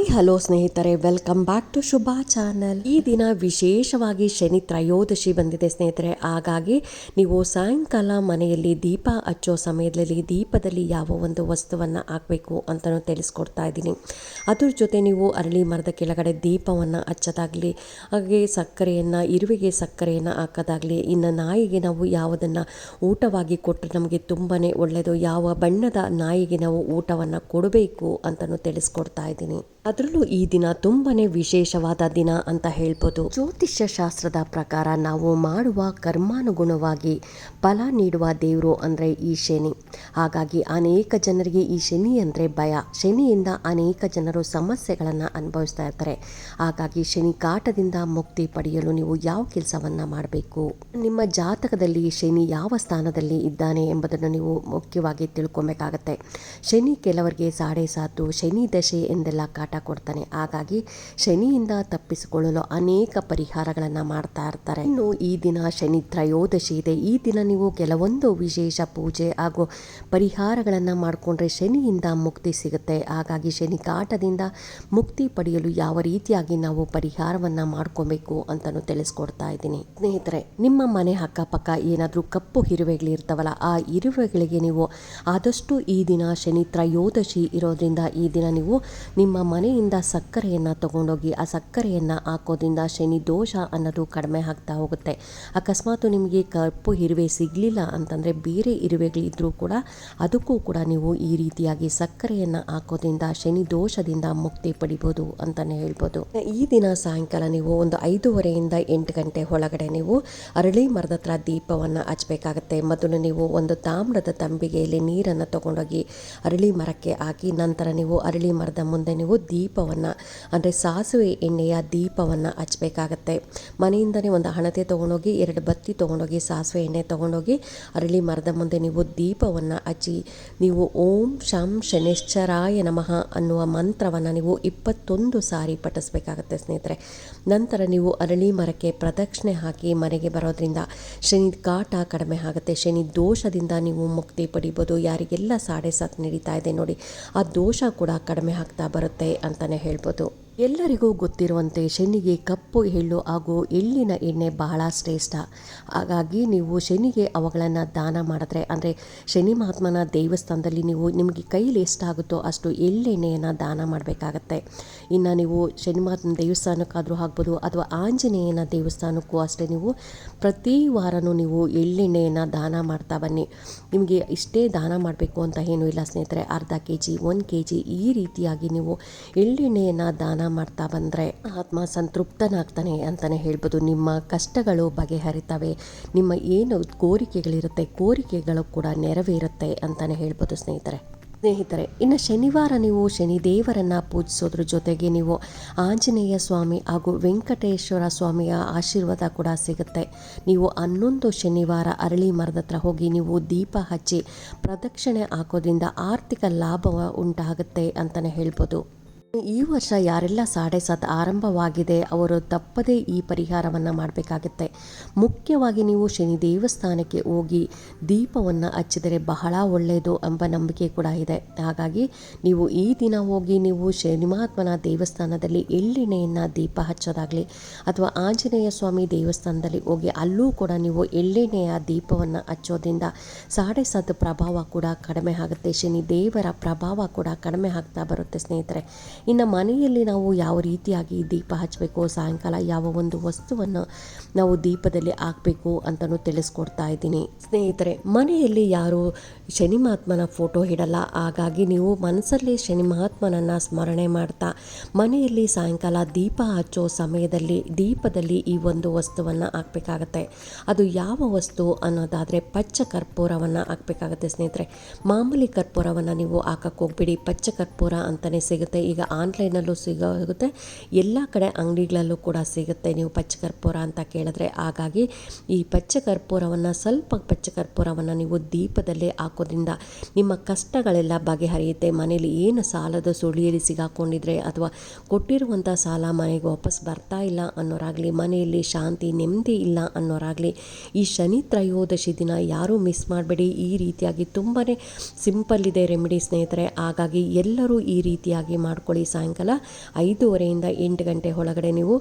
Hi, hello ಸ್ನೇಹಿತರೆ, welcome back to Shubha channel. ಈ ದಿನ ವಿಶೇಷವಾಗಿ ಶನಿ ತ್ರಯೋದಶಿ ಬಂದಿದೆ ಸ್ನೇಹಿತರೆ. ಹಾಗಾಗಿ ನೀವು ಸಾಯಂಕಾಲ ಮನೆಯಲ್ಲಿ ದೀಪ ಹಚ್ಚೋ ಸಮಯದಲ್ಲಿ ದೀಪದಲ್ಲಿ ಯಾವ ಒಂದು ವಸ್ತುವನ್ನು ಹಾಕಬೇಕು ಅಂತಲೂ ತಿಳಿಸ್ಕೊಡ್ತಾ ಇದ್ದೀನಿ. ಅದ್ರ ಜೊತೆ ನೀವು ಅರಳಿ ಮರದ ಕೆಳಗಡೆ ದೀಪವನ್ನು ಹಚ್ಚೋದಾಗಲಿ, ಹಾಗೆ ಸಕ್ಕರೆಯನ್ನು, ಇರುವೆಗೆ ಸಕ್ಕರೆಯನ್ನು ಹಾಕೋದಾಗಲಿ, ಇನ್ನು ನಾಯಿಗೆ ನಾವು ಯಾವುದನ್ನು ಊಟವಾಗಿ ಕೊಟ್ಟರೆ ನಮಗೆ ತುಂಬಾ ಒಳ್ಳೆಯದು ಯಾವ ಬಣ್ಣದ ನಾಯಿಗೆ ನಾವು ಊಟವನ್ನು ಕೊಡಬೇಕು ಅಂತಲೂ ತಿಳಿಸ್ಕೊಡ್ತಾ ಇದ್ದೀನಿ. ಅದರಲ್ಲೂ ಈ ದಿನ ತುಂಬಾನೇ ವಿಶೇಷವಾದ ದಿನ ಅಂತ ಹೇಳ್ಬೋದು. ಜ್ಯೋತಿಷ್ಯ ಶಾಸ್ತ್ರದ ಪ್ರಕಾರ ನಾವು ಮಾಡುವ ಕರ್ಮಾನುಗುಣವಾಗಿ ಫಲ ನೀಡುವ ದೇವರು ಅಂದರೆ ಈ ಶನಿ. ಹಾಗಾಗಿ ಅನೇಕ ಜನರಿಗೆ ಈ ಶನಿ ಅಂದರೆ ಭಯ. ಶನಿಯಿಂದ ಅನೇಕ ಜನರು ಸಮಸ್ಯೆಗಳನ್ನು ಅನುಭವಿಸ್ತಾ ಇರ್ತಾರೆ. ಹಾಗಾಗಿ ಶನಿ ಕಾಟದಿಂದ ಮುಕ್ತಿ ಪಡೆಯಲು ನೀವು ಯಾವ ಕೆಲಸವನ್ನು ಮಾಡಬೇಕು? ನಿಮ್ಮ ಜಾತಕದಲ್ಲಿ ಶನಿ ಯಾವ ಸ್ಥಾನದಲ್ಲಿ ಇದ್ದಾನೆ ಎಂಬುದನ್ನು ನೀವು ಮುಖ್ಯವಾಗಿ ತಿಳ್ಕೊಬೇಕಾಗತ್ತೆ. ಶನಿ ಕೆಲವರಿಗೆ ಸಾಡೆ ಸಾತು, ಶನಿ ದಶೆ ಎಂದೆಲ್ಲ ಕಾಟ ಕೊಡ್ತಾನೆ. ಹಾಗಾಗಿ ಶನಿಯಿಂದ ತಪ್ಪಿಸಿಕೊಳ್ಳಲು ಅನೇಕ ಪರಿಹಾರಗಳನ್ನು ಮಾಡ್ತಾ ಇರ್ತಾರೆ. ಇನ್ನು ಈ ದಿನ ಶನಿ ತ್ರಯೋದಶಿ ಇದೆ. ಈ ದಿನ ನೀವು ಕೆಲವೊಂದು ವಿಶೇಷ ಪೂಜೆ ಹಾಗೂ ಪರಿಹಾರಗಳನ್ನು ಮಾಡಿಕೊಂಡ್ರೆ ಶನಿಯಿಂದ ಮುಕ್ತಿ ಸಿಗುತ್ತೆ. ಹಾಗಾಗಿ ಶನಿ ಕಾಟದಿಂದ ಮುಕ್ತಿ ಪಡೆಯಲು ಯಾವ ರೀತಿಯಾಗಿ ನಾವು ಪರಿಹಾರವನ್ನು ಮಾಡ್ಕೊಬೇಕು ಅಂತಲೂ ತಿಳಿಸ್ಕೊಡ್ತಾ ಇದ್ದೀನಿ. ಸ್ನೇಹಿತರೆ, ನಿಮ್ಮ ಮನೆ ಅಕ್ಕಪಕ್ಕ ಏನಾದರೂ ಕಪ್ಪು ಇರುವೆಗಳಿರ್ತಾವಲ್ಲ ಆ ಇರುವೆಗಳಿಗೆ ನೀವು ಆದಷ್ಟು ಈ ದಿನ ಶನಿ ತ್ರಯೋದಶಿ ಇರೋದ್ರಿಂದ ಈ ದಿನ ನೀವು ನಿಮ್ಮ ಮನೆಯಿಂದ ಸಕ್ಕರೆಯನ್ನು ತಗೊಂಡೋಗಿ, ಆ ಸಕ್ಕರೆಯನ್ನು ಹಾಕೋದ್ರಿಂದ ಶನಿ ದೋಷ ಅನ್ನೋದು ಕಡಿಮೆ ಆಗ್ತಾ ಹೋಗುತ್ತೆ. ಅಕಸ್ಮಾತ್ ನಿಮಗೆ ಕಪ್ಪು ಇರುವೆ ಸಿಗಲಿಲ್ಲ ಅಂತಂದರೆ ಬೇರೆ ಇರುವೆಗಳಿದ್ರೂ ಕೂಡ ಅದಕ್ಕೂ ಕೂಡ ನೀವು ಈ ರೀತಿಯಾಗಿ ಸಕ್ಕರೆಯನ್ನು ಹಾಕೋದ್ರಿಂದ ಶನಿ ದೋಷದಿಂದ ಮುಕ್ತಿ ಪಡಿಬೋದು ಅಂತಲೇ ಹೇಳ್ಬೋದು. ಈ ದಿನ ಸಾಯಂಕಾಲ ನೀವು ಒಂದು ಐದೂವರೆಯಿಂದ ಎಂಟು ಗಂಟೆ ಒಳಗಡೆ ನೀವು ಅರಳಿ ಮರದ ಹತ್ರ ದೀಪವನ್ನು ಹಚ್ಚಬೇಕಾಗತ್ತೆ ಮೊದಲು ನೀವು ಒಂದು ತಾಮ್ರದ ತಂಬಿಗೆಯಲ್ಲಿ ನೀರನ್ನು ತಗೊಂಡೋಗಿ ಅರಳಿ ಮರಕ್ಕೆ ಹಾಕಿ, ನಂತರ ನೀವು ಅರಳಿ ಮರದ ಮುಂದೆ ನೀವು ದೀಪವನ್ನು, ಅಂದರೆ ಸಾಸಿವೆ ಎಣ್ಣೆಯ ದೀಪವನ್ನು ಹಚ್ಚಬೇಕಾಗತ್ತೆ ಮನೆಯಿಂದನೇ ಒಂದು ಹಣತೆ ತೊಗೊಂಡೋಗಿ, ಎರಡು ಬತ್ತಿ ತೊಗೊಂಡೋಗಿ, ಸಾಸಿವೆ ಎಣ್ಣೆ ತೊಗೊಂಡೋಗಿ, ಅರಳಿ ಮರದ ಮುಂದೆ ನೀವು ದೀಪವನ್ನು ಹಚ್ಚಿ, ನೀವು ಓಂ ಶಂ ಶನಿಶ್ಚರಾಯ ನಮಃ ಅನ್ನುವ ಮಂತ್ರವನ್ನು ನೀವು ಇಪ್ಪತ್ತೊಂದು ಸಾರಿ ಪಠಿಸ್ಬೇಕಾಗತ್ತೆ ಸ್ನೇಹಿತರೆ. ನಂತರ ನೀವು ಅರಳಿ ಮರಕ್ಕೆ ಪ್ರದಕ್ಷಿಣೆ ಹಾಕಿ ಮನೆಗೆ ಬರೋದ್ರಿಂದ ಶನಿ ಕಾಟ ಕಡಿಮೆ ಆಗುತ್ತೆ. ಶನಿ ದೋಷದಿಂದ ನೀವು ಮುಕ್ತಿ ಪಡಿಬೋದು. ಯಾರಿಗೆಲ್ಲ ಸಾಡೆ ಸಾತ್ ನಡೀತಾ ಇದೆ ನೋಡಿ, ಆ ದೋಷ ಕೂಡ ಕಡಿಮೆ ಆಗ್ತಾ ಬರುತ್ತೆ. ಅಂತಲೇ ಹೇಳ್ಬೋದು. ಎಲ್ಲರಿಗೂ ಗೊತ್ತಿರುವಂತೆ ಶನಿಗೆ ಕಪ್ಪು, ಎಳ್ಳು ಹಾಗೂ ಎಳ್ಳಿನ ಎಣ್ಣೆ ಬಹಳ ಶ್ರೇಷ್ಠ. ಹಾಗಾಗಿ ನೀವು ಶನಿಗೆ ಅವುಗಳನ್ನು ದಾನ ಮಾಡಿದ್ರೆ, ಅಂದರೆ ಶನಿ ಮಹಾತ್ಮನ ದೇವಸ್ಥಾನದಲ್ಲಿ ನೀವು ನಿಮಗೆ ಕೈಲಿ ಎಷ್ಟಾಗುತ್ತೋ ಅಷ್ಟು ಎಳ್ಳೆಣ್ಣೆಯನ್ನು ದಾನ ಮಾಡಬೇಕಾಗತ್ತೆ. ಇನ್ನು ನೀವು ಶನಿ ಮಹಾತ್ಮನ ದೇವಸ್ಥಾನಕ್ಕಾದರೂ ಆಗ್ಬೋದು, ಅಥವಾ ಆಂಜನೇಯನ ದೇವಸ್ಥಾನಕ್ಕೂ ಅಷ್ಟೇ ನೀವು ಪ್ರತಿ ವಾರನೂ ನೀವು ಎಳ್ಳೆಣ್ಣೆಯನ್ನು ದಾನ ಮಾಡ್ತಾ ಬನ್ನಿ. ನಿಮಗೆ ಇಷ್ಟೇ ದಾನ ಮಾಡಬೇಕು ಅಂತ ಏನೂ ಇಲ್ಲ ಸ್ನೇಹಿತರೆ. ಅರ್ಧ ಕೆ ಜಿ ಒಂದು ಕೆ ಜಿ ಈ ರೀತಿಯಾಗಿ ನೀವು ಎಳ್ಳೆಣ್ಣೆಯನ್ನು ದಾನ ಮಾಡ್ತಾ ಬಂದರೆ ಆತ್ಮ ಸಂತೃಪ್ತನಾಗ್ತಾನೆ ಅಂತಲೇ ಹೇಳ್ಬೋದು. ನಿಮ್ಮ ಕಷ್ಟಗಳು ಬಗೆಹರಿತವೆ. ನಿಮ್ಮ ಏನು ಕೋರಿಕೆಗಳಿರುತ್ತೆ, ಕೋರಿಕೆಗಳು ಕೂಡ ನೆರವೇರುತ್ತೆ ಅಂತಲೇ ಹೇಳ್ಬೋದು ಸ್ನೇಹಿತರೆ. ಸ್ನೇಹಿತರೆ, ಇನ್ನು ಶನಿವಾರ ನೀವು ಶನಿದೇವರನ್ನು ಪೂಜಿಸೋದ್ರ ಜೊತೆಗೆ ನೀವು ಆಂಜನೇಯ ಸ್ವಾಮಿ ಹಾಗೂ ವೆಂಕಟೇಶ್ವರ ಸ್ವಾಮಿಯ ಆಶೀರ್ವಾದ ಕೂಡ ಸಿಗುತ್ತೆ. ನೀವು ಹನ್ನೊಂದು ಶನಿವಾರ ಅರಳಿ ಮರದ ಹತ್ರ ಹೋಗಿ ನೀವು ದೀಪ ಹಚ್ಚಿ ಪ್ರದಕ್ಷಿಣೆ ಹಾಕೋದ್ರಿಂದ ಆರ್ಥಿಕ ಲಾಭ ಉಂಟಾಗುತ್ತೆ ಅಂತಲೇ ಹೇಳ್ಬೋದು. ಈ ವರ್ಷ ಯಾರೆಲ್ಲ ಸಾಡೆ ಸಾತ್ ಆರಂಭವಾಗಿದೆ, ಅವರು ತಪ್ಪದೇ ಈ ಪರಿಹಾರವನ್ನು ಮಾಡಬೇಕಾಗತ್ತೆ. ಮುಖ್ಯವಾಗಿ ನೀವು ಶನಿ ದೇವಸ್ಥಾನಕ್ಕೆ ಹೋಗಿ ದೀಪವನ್ನು ಹಚ್ಚಿದರೆ ಬಹಳ ಒಳ್ಳೆಯದು ಎಂಬ ನಂಬಿಕೆ ಕೂಡ ಇದೆ. ಹಾಗಾಗಿ ನೀವು ಈ ದಿನ ಹೋಗಿ ನೀವು ಶನಿ ಮಹಾತ್ಮನ ದೇವಸ್ಥಾನದಲ್ಲಿ ಎಳ್ಳೆಣ್ಣೆಯನ್ನು ದೀಪ ಹಚ್ಚೋದಾಗಲಿ ಅಥವಾ ಆಂಜನೇಯ ಸ್ವಾಮಿ ದೇವಸ್ಥಾನದಲ್ಲಿ ಹೋಗಿ ಅಲ್ಲೂ ಕೂಡ ನೀವು ಎಳ್ಳೆಣ್ಣೆಯ ದೀಪವನ್ನು ಹಚ್ಚೋದ್ರಿಂದ ಸಾಡೆ ಸಾತ್ ಪ್ರಭಾವ ಕೂಡ ಕಡಿಮೆ ಆಗುತ್ತೆ, ಶನಿ ದೇವರ ಪ್ರಭಾವ ಕೂಡ ಕಡಿಮೆ ಆಗ್ತಾ ಬರುತ್ತೆ ಸ್ನೇಹಿತರೆ. ಇನ್ನು ಮನೆಯಲ್ಲಿ ನಾವು ಯಾವ ರೀತಿಯಾಗಿ ದೀಪ ಹಚ್ಚಬೇಕು, ಸಾಯಂಕಾಲ ಯಾವ ಒಂದು ವಸ್ತುವನ್ನು ನಾವು ದೀಪದಲ್ಲಿ ಹಾಕಬೇಕು ಅಂತಲೂ ತಿಳಿಸ್ಕೊಡ್ತಾ ಇದ್ದೀನಿ. ಸ್ನೇಹಿತರೆ, ಮನೆಯಲ್ಲಿ ಯಾರು ಶನಿ ಮಹಾತ್ಮನ ಫೋಟೋ ಇಡಲ್ಲ. ಹಾಗಾಗಿ ನೀವು ಮನಸ್ಸಲ್ಲಿ ಶನಿ ಮಹಾತ್ಮನನ್ನು ಸ್ಮರಣೆ ಮಾಡ್ತಾ, ಮನೆಯಲ್ಲಿ ಸಾಯಂಕಾಲ ದೀಪ ಹಚ್ಚೋ ಸಮಯದಲ್ಲಿ, ದೀಪದಲ್ಲಿ ಈ ಒಂದು ವಸ್ತುವನ್ನು ಹಾಕಬೇಕಾಗತ್ತೆ. ಅದು ಯಾವ ವಸ್ತು ಅನ್ನೋದಾದರೆ ಪಚ್ಚ ಕರ್ಪೂರವನ್ನು ಹಾಕಬೇಕಾಗತ್ತೆ ಸ್ನೇಹಿತರೆ. ಮಾಮೂಲಿ ಕರ್ಪೂರವನ್ನು ನೀವು ಹಾಕಕ್ಕೆ ಹೋಗ್ಬಿಡಿ. ಪಚ್ಚ ಕರ್ಪೂರ ಅಂತಲೇ ಸಿಗುತ್ತೆ. ಈಗ ಆನ್ಲೈನಲ್ಲೂ ಸಿಗುತ್ತೆ. ಎಲ್ಲ ಕಡೆ ಅಂಗಡಿಗಳಲ್ಲೂ ಕೂಡ ಸಿಗುತ್ತೆ. ನೀವು ಪಚ್ಚ ಕರ್ಪೂರ ಅಂತ ಕೇಳಿದ್ರೆ ಹಾಗಾಗಿ ಈ ಪಚ್ಚ ಕರ್ಪೂರವನ್ನು ಸ್ವಲ್ಪ ಪಚ್ಚ ಕರ್ಪೂರವನ್ನು ನೀವು ದೀಪದಲ್ಲಿ ಹಾಕೋದ್ರಿಂದ ನಿಮ್ಮ ಕಷ್ಟಗಳೆಲ್ಲ ಬಗೆಹರಿಯುತ್ತೆ. ಮನೇಲಿ ಏನು ಸಾಲದ ಸುಳಿಯಲ್ಲಿ ಸಿಗಾಕೊಂಡಿದ್ರೆ ಅಥವಾ ಕೊಟ್ಟಿರುವಂಥ ಸಾಲ ಮನೆಗೆ ವಾಪಸ್ ಬರ್ತಾ ಇಲ್ಲ ಅನ್ನೋರಾಗಲಿ, ಮನೆಯಲ್ಲಿ ಶಾಂತಿ, ನೆಮ್ಮದಿ ಇಲ್ಲ ಅನ್ನೋರಾಗಲಿ, ಈ ಶನಿ ತ್ರಯೋದಶಿ ದಿನ ಯಾರೂ ಮಿಸ್ ಮಾಡಬೇಡಿ. ಈ ರೀತಿಯಾಗಿ ತುಂಬಾ ಸಿಂಪಲ್ ಇದೆ ರೆಮಿಡಿ ಸ್ನೇಹಿತರೆ. ಹಾಗಾಗಿ ಎಲ್ಲರೂ ಈ ರೀತಿಯಾಗಿ ಮಾಡ್ಕೊಳ್ಳಿ. ಮಾಡ್ಕೊಳ್ಳಿ ಸಾಯಂಕಾಲ ಐದೂವರೆಯಿಂದ ಎಂಟು ಗಂಟೆ ಒಳಗಡೆ ನೀವು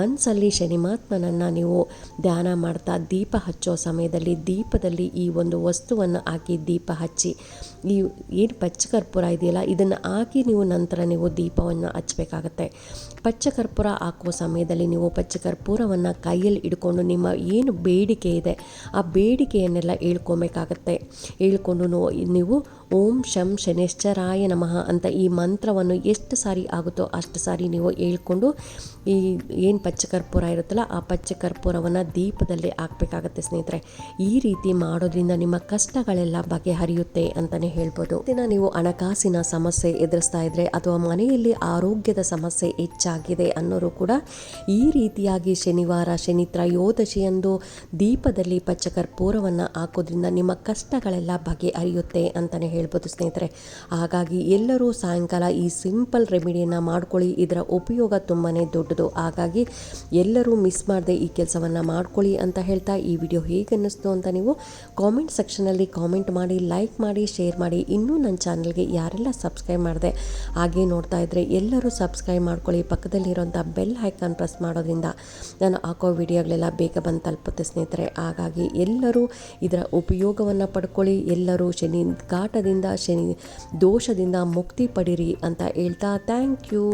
ಮನಸ್ಸಲ್ಲಿ ಶನಿಮಾತ್ಮನನ್ನು ನೀವು ಧ್ಯಾನ ಮಾಡ್ತಾ ದೀಪ ಹಚ್ಚೋ ಸಮಯದಲ್ಲಿ ದೀಪದಲ್ಲಿ ಈ ಒಂದು ವಸ್ತುವನ್ನು ಹಾಕಿ ದೀಪ ಹಚ್ಚಿ, ಈ ಏನು ಪಚ್ಚಕರ್ಪೂರ ಇದೆಯಲ್ಲ, ಇದನ್ನು ಹಾಕಿ ನೀವು ನಂತರ ನೀವು ದೀಪವನ್ನು ಹಚ್ಚಬೇಕಾಗತ್ತೆ. ಪಚ್ಚಕರ್ಪೂರ ಹಾಕುವ ಸಮಯದಲ್ಲಿ ನೀವು ಪಚ್ಚಕರ್ಪೂರವನ್ನು ಕೈಯಲ್ಲಿ ಇಟ್ಕೊಂಡು ನಿಮ್ಮ ಏನು ಬೇಡಿಕೆ ಇದೆ, ಆ ಬೇಡಿಕೆಯನ್ನೆಲ್ಲ ಹೇಳ್ಕೊಬೇಕಾಗತ್ತೆ. ಹೇಳ್ಕೊಂಡು ನೀವು ಓಂ ಶಂ ಶನಿಶ್ಚರಾಯ ನಮಃ ಅಂತ ಈ ಮಂತ್ರವನ್ನು ಎಷ್ಟು ಸಾರಿ ಆಗುತ್ತೋ ಅಷ್ಟು ಸಾರಿ ನೀವು ಹೇಳ್ಕೊಂಡು ಈ ಏನು ಪಚ್ಚಕರ್ಪೂರ ಇರುತ್ತಲ್ಲ ಆ ಪಚ್ಚಕರ್ಪೂರವನ್ನು ದೀಪದಲ್ಲಿ ಹಾಕಬೇಕಾಗತ್ತೆ ಸ್ನೇಹಿತರೆ. ಈ ರೀತಿ ಮಾಡೋದ್ರಿಂದ ನಿಮ್ಮ ಕಷ್ಟಗಳೆಲ್ಲ ಬಗೆಹರಿಯುತ್ತೆ ಅಂತಲೇ ಹೇಳ್ಬೋದು. ದಿನ ನೀವು ಹಣಕಾಸಿನ ಸಮಸ್ಯೆ ಎದುರಿಸ್ತಾ ಇದ್ರೆ ಅಥವಾ ಮನೆಯಲ್ಲಿ ಆರೋಗ್ಯದ ಸಮಸ್ಯೆ ಹೆಚ್ಚಾಗಿದೆ ಅನ್ನೋರು ಕೂಡ ಈ ರೀತಿಯಾಗಿ ಶನಿವಾರ, ಶನಿ ತ್ರಯೋದಶಿಯಂದು ದೀಪದಲ್ಲಿ ಪಚ್ಚಕರ್ಪೂರವನ್ನು ಹಾಕೋದ್ರಿಂದ ನಿಮ್ಮ ಕಷ್ಟಗಳೆಲ್ಲ ಬಗೆಹರಿಯುತ್ತೆ ಅಂತಲೇ ಹೇಳ್ಬೋದು ಸ್ನೇಹಿತರೆ. ಹಾಗಾಗಿ ಎಲ್ಲರೂ ಸಾಯಂಕಾಲ ಈ ಸಿಂಪಲ್ ರೆಮಿಡಿಯನ್ನು ಮಾಡ್ಕೊಳ್ಳಿ. ಇದರ ಉಪಯೋಗ ತುಂಬಾ ದೊಡ್ಡದು. ಹಾಗಾಗಿ ಎಲ್ಲರೂ ಮಿಸ್ ಮಾಡದೆ ಈ ಕೆಲಸವನ್ನು ಮಾಡ್ಕೊಳ್ಳಿ ಅಂತ ಹೇಳ್ತಾ ಈ ವಿಡಿಯೋ ಹೇಗೆ ಅನ್ನಿಸ್ತು ಅಂತ ನೀವು ಕಾಮೆಂಟ್ ಸೆಕ್ಷನಲ್ಲಿ ಕಾಮೆಂಟ್ ಮಾಡಿ, ಲೈಕ್ ಮಾಡಿ, ಶೇರ್ ಮಾಡಿ. ಇನ್ನೂ ನನ್ನ ಚಾನಲ್ಗೆ ಯಾರೆಲ್ಲ ಸಬ್ಸ್ಕ್ರೈಬ್ ಮಾಡಿದೆ ಹಾಗೆ ನೋಡ್ತಾ ಇದ್ದರೆ ಎಲ್ಲರೂ ಸಬ್ಸ್ಕ್ರೈಬ್ ಮಾಡ್ಕೊಳ್ಳಿ. ಪಕ್ಕದಲ್ಲಿರೋಂಥ ಬೆಲ್ ಐಕಾನ್ ಪ್ರೆಸ್ ಮಾಡೋದ್ರಿಂದ ನಾನು ಹಾಕೋ ವಿಡಿಯೋಗಳೆಲ್ಲ ಬೇಗ ಬಂದು ತಲುಪುತ್ತೆ ಸ್ನೇಹಿತರೆ. ಹಾಗಾಗಿ ಎಲ್ಲರೂ ಇದರ ಉಪಯೋಗವನ್ನು ಪಡ್ಕೊಳ್ಳಿ. ಎಲ್ಲರೂ ಶನಿ ಕಾಟದಿಂದ ಶನಿ ದೋಷದಿಂದ ಮುಕ್ತಿ ಪಡಿರಿ ಅಂತ ಹೇಳ್ತಾ ಥ್ಯಾಂಕ್ ಯು